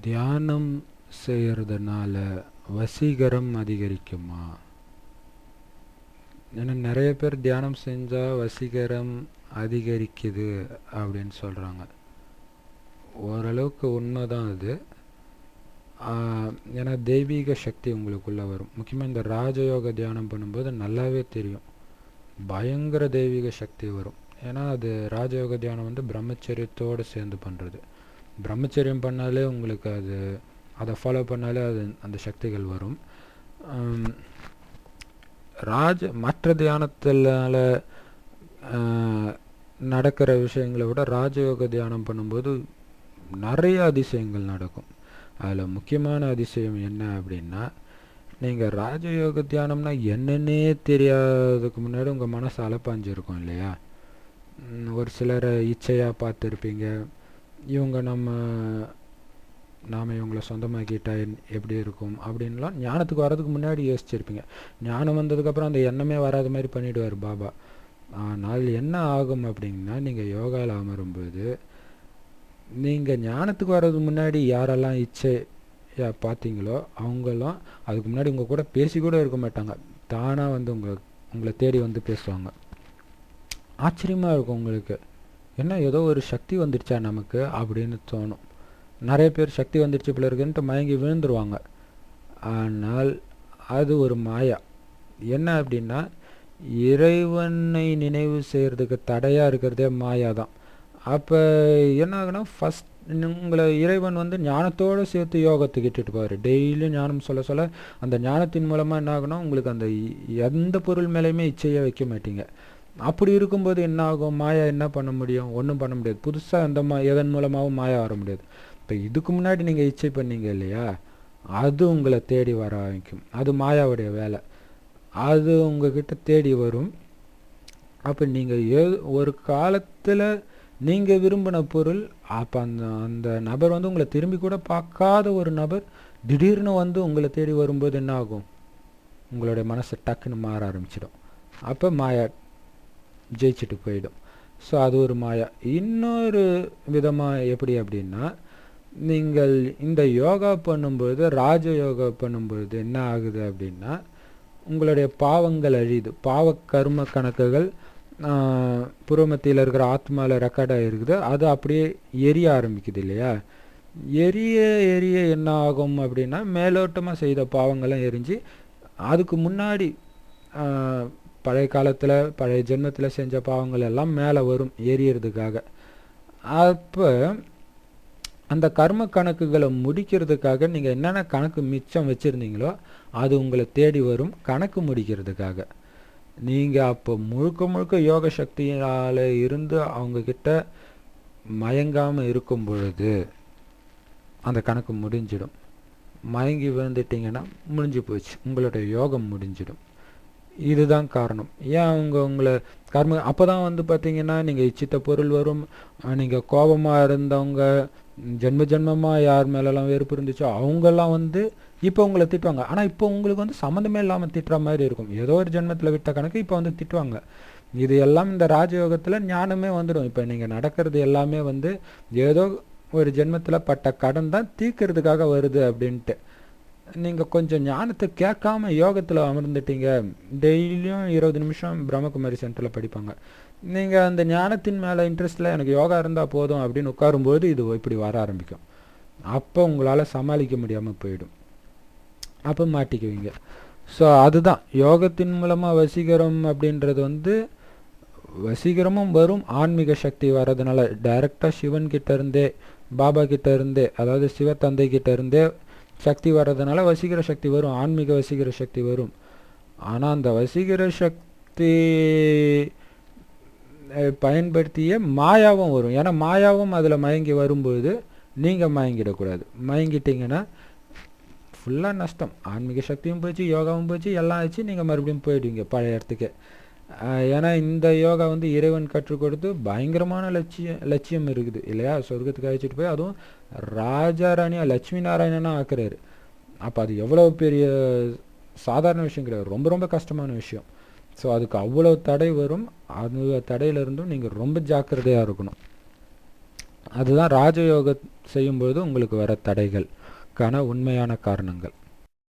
தியானம் செய்கிறதுனால வசீகரம் அதிகரிக்குமா? ஏன்னா நிறைய பேர் தியானம் செஞ்சால் வசீகரம் அதிகரிக்குது அப்படின்னு சொல்கிறாங்க ஓரளவுக்கு உண்மைதான் அது. ஏன்னா தெய்வீக சக்தி உங்களுக்குள்ளே வரும். முக்கியமாக இந்த ராஜயோக தியானம் பண்ணும்போது நல்லாவே தெரியும். பயங்கர தெய்வீக சக்தி வரும். ஏன்னா அது ராஜயோக தியானம் வந்து பிரம்மச்சரியத்தோடு சேர்ந்து பண்ணுறது பிரம்மச்சரியம் பண்ணாலே உங்களுக்கு அது அதை ஃபாலோ பண்ணாலே அது அந்த சக்திகள் வரும். ராஜ மற்ற தியானத்தினால நடக்கிற விஷயங்களை விட ராஜயோக தியானம் பண்ணும்போது நிறைய அதிசயங்கள் நடக்கும். அதில் முக்கியமான அதிசயம் என்ன அப்படின்னா நீங்கள் ராஜயோக தியானம்னா என்னன்னே தெரியாததுக்கு முன்னாடி உங்கள் மனசு அலப்பாஞ்சிருக்கும் இல்லையா? ஒரு சிலரை இச்சையாக பார்த்துருப்பீங்க. இவங்க நம்ம நாம் இவங்களை சொந்தமாக்கிட்டேன் எப்படி இருக்கும்? அப்படின்லாம் ஞானத்துக்கு வர்றதுக்கு முன்னாடி யோசிச்சிருப்பீங்க. ஞானம் வந்ததுக்கப்புறம் அந்த எண்ணமே வராத மாதிரி பண்ணிவிடுவார் பாபா. ஆனால் என்ன ஆகும் அப்படின்னா நீங்கள் யோகாவில் அமரும்போது நீங்கள் ஞானத்துக்கு வர்றதுக்கு முன்னாடி யாரெல்லாம் இச்சை யா- பார்த்தீங்களோ அவங்கெல்லாம் அதுக்கு முன்னாடி உங்கள் கூட பேசி கூட இருக்க மாட்டாங்க. தானாக வந்து உங்களை உங்களை தேடி வந்து பேசுவாங்க. ஆச்சரியமாக இருக்கும் உங்களுக்கு. என்ன ஏதோ ஒரு சக்தி வந்துடுச்சா நமக்கு அப்படின்னு தோணும். நிறைய பேர் சக்தி வந்துடுச்சு போல இருக்குன்ட்டு மயங்கி விழுந்துருவாங்க. ஆனால் அது ஒரு மாயா. என்ன அப்படின்னா இறைவனை நினைவு செய்கிறதுக்கு தடையாக இருக்கிறதே மாயா தான் அப்போ என்ன ஆகுனா ஃபஸ்ட் உங்களை இறைவன் வந்து ஞானத்தோடு சேர்த்து யோகத்துக்கு இட்டுட்டு போவார். டெய்லியும் ஞானம் சொல்ல சொல்ல அந்த ஞானத்தின் மூலமாக என்ன ஆகுனா உங்களுக்கு அந்த எந்த பொருள் மேலேயுமே இச்சையை வைக்க மாட்டீங்க. அப்படி இருக்கும்போது என்ன ஆகும் மாயா என்ன பண்ண முடியும்? ஒன்றும் பண்ண முடியாது. புதுசாக அந்த மா எதன் மூலமாகவும் மாயா வர முடியாது. இப்போ இதுக்கு முன்னாடி நீங்கள் இச்சை பண்ணீங்க இல்லையா? அது உங்களை தேடி வர ஆரம்பிக்கும். அது மாயாவுடைய வேலை. அது உங்ககிட்ட தேடி வரும். அப்போ நீங்கள் ஏ ஒரு காலத்தில் நீங்கள் விரும்பின பொருள் அப்போ அந்த அந்த நபர் வந்து உங்களை திரும்பி கூட பார்க்காத ஒரு நபர் திடீர்னு வந்து உங்களை தேடி வரும்போது என்ன ஆகும் உங்களுடைய மனசு டக்குன்னு மாற ஆரம்பிச்சிடும். அப்போ மாயா ஜெயிச்சுட்டு போயிடும். ஸோ அது ஒரு மாயா. இன்னொரு விதமாக எப்படி அப்படின்னா நீங்கள் இந்த யோகா பண்ணும்பொழுது ராஜ யோகா பண்ணும்பொழுது என்ன ஆகுது அப்படின்னா உங்களுடைய பாவங்கள் அழியுது. பாவ கர்ம கணக்குகள் புறமத்தியில் இருக்கிற ஆத்மாவில் ரெக்கார்ட் ஆகிருக்குது அது அப்படியே எரிய ஆரம்பிக்குது இல்லையா? எரிய எரிய என்ன ஆகும் அப்படின்னா மேலோட்டமாக செய்த பாவங்கள்லாம் எரிஞ்சு அதுக்கு முன்னாடி பழைய காலத்தில் பழைய ஜென்மத்தில் செஞ்ச பாவங்கள் எல்லாம் மேலே வரும் ஏறியறதுக்காக. அப்போ அந்த கர்ம கணக்குகளை முடிக்கிறதுக்காக நீங்கள் என்னென்ன கணக்கு மிச்சம் வச்சுருந்தீங்களோ அது உங்களை தேடி வரும் கணக்கு முடிக்கிறதுக்காக. நீங்கள் அப்போ முழுக்க முழுக்க யோக சக்தியால் இருந்து அவங்கக்கிட்ட மயங்காமல் இருக்கும் பொழுது அந்த கணக்கு முடிஞ்சிடும். மயங்கி விழுந்துட்டிங்கன்னா முடிஞ்சு போச்சு. உங்களுடைய யோகம் முடிஞ்சிடும். இதுதான் காரணம். ஏன் அவங்க உங்களை கர்ம அப்போ தான் வந்து பார்த்தீங்கன்னா நீங்கள் இச்சித்த பொருள் வரும். நீங்கள் கோபமாக இருந்தவங்க ஜென்ம ஜென்மமாக யார் மேலெல்லாம் வெறுப்பு இருந்துச்சோ அவங்கெல்லாம் வந்து இப்போ உங்களை திட்டுவாங்க. ஆனால் இப்போ உங்களுக்கு வந்து சம்மந்தமே இல்லாமல் திட்டுற மாதிரி இருக்கும். ஏதோ ஒரு ஜென்மத்தில் விட்ட கணக்கு இப்போ வந்து திட்டுவாங்க. இது எல்லாம் இந்த ராஜயோகத்தில் ஞானமே வந்துடும் இப்போ நீங்கள் நடக்கிறது எல்லாமே வந்து ஏதோ ஒரு ஜென்மத்தில் பட்ட கடன் தான் தீர்க்கறதுக்காக வருது அப்படின்ட்டு. நீங்கள் கொஞ்சம் ஞானத்தை கேட்காம யோகத்தில் அமர்ந்துட்டீங்க. டெய்லியும் இருபது நிமிஷம் பிரம்மகுமாரி சென்டரில் படிப்பாங்க. நீங்கள் அந்த ஞானத்தின் மேலே இன்ட்ரெஸ்ட்டில் எனக்கு யோகா இருந்தால் போதும் அப்படின்னு உட்காரும்போது இது இப்படி வர ஆரம்பிக்கும். அப்போ உங்களால் சமாளிக்க முடியாமல் போயிடும். அப்போ மாட்டிக்குவீங்க. ஸோ அதுதான். யோகத்தின் மூலமாக வசீகரம் அப்படின்றது வந்து வசீகரமும் வரும். ஆன்மீக சக்தி வர்றதுனால டைரெக்டாக சிவன் கிட்ட இருந்தே பாபா கிட்ட இருந்தே அதாவது சிவத்தந்தை கிட்ட இருந்தே சக்தி வர்றதுனால வசீகர சக்தி வரும் ஆன்மீக வசீகர சக்தி வரும். ஆனால் அந்த வசீகர சக்தி பயன்படுத்திய மாயாவும் வரும். ஏன்னா மாயாவும் அதில் மயங்கி வரும்போது நீங்கள் மயங்கிடக்கூடாது. மயங்கிட்டீங்கன்னா ஃபுல்லாக நஷ்டம். ஆன்மீக சக்தியும் போச்சு யோகாவும் போச்சு எல்லாம் ஆச்சு நீங்கள் மறுபடியும் போயிடுவீங்க பழைய இடத்துக்கு. ஏன்னா இந்த யோகா வந்து இறைவன் கற்றுக் கொடுத்து பயங்கரமான லட்சியம் லட்சியம் இருக்குது. இல்லையா? சொர்க்கத்துக்கு அழைச்சிட்டு போய் அதுவும் ராஜாராணியா லட்சுமி நாராயணனா ஆக்குறாரு. அப்போ அது எவ்வளோ பெரிய சாதாரண விஷயம் கிடையாது. ரொம்ப ரொம்ப கஷ்டமான விஷயம். ஸோ அதுக்கு அவ்வளோ தடை வரும். அந்த தடையிலிருந்தும் நீங்கள் ரொம்ப ஜாக்கிரதையாக இருக்கணும். அதுதான் ராஜயோகம் செய்யும்பொழுது உங்களுக்கு வர தடைகளுக்கான உண்மையான காரணங்கள்.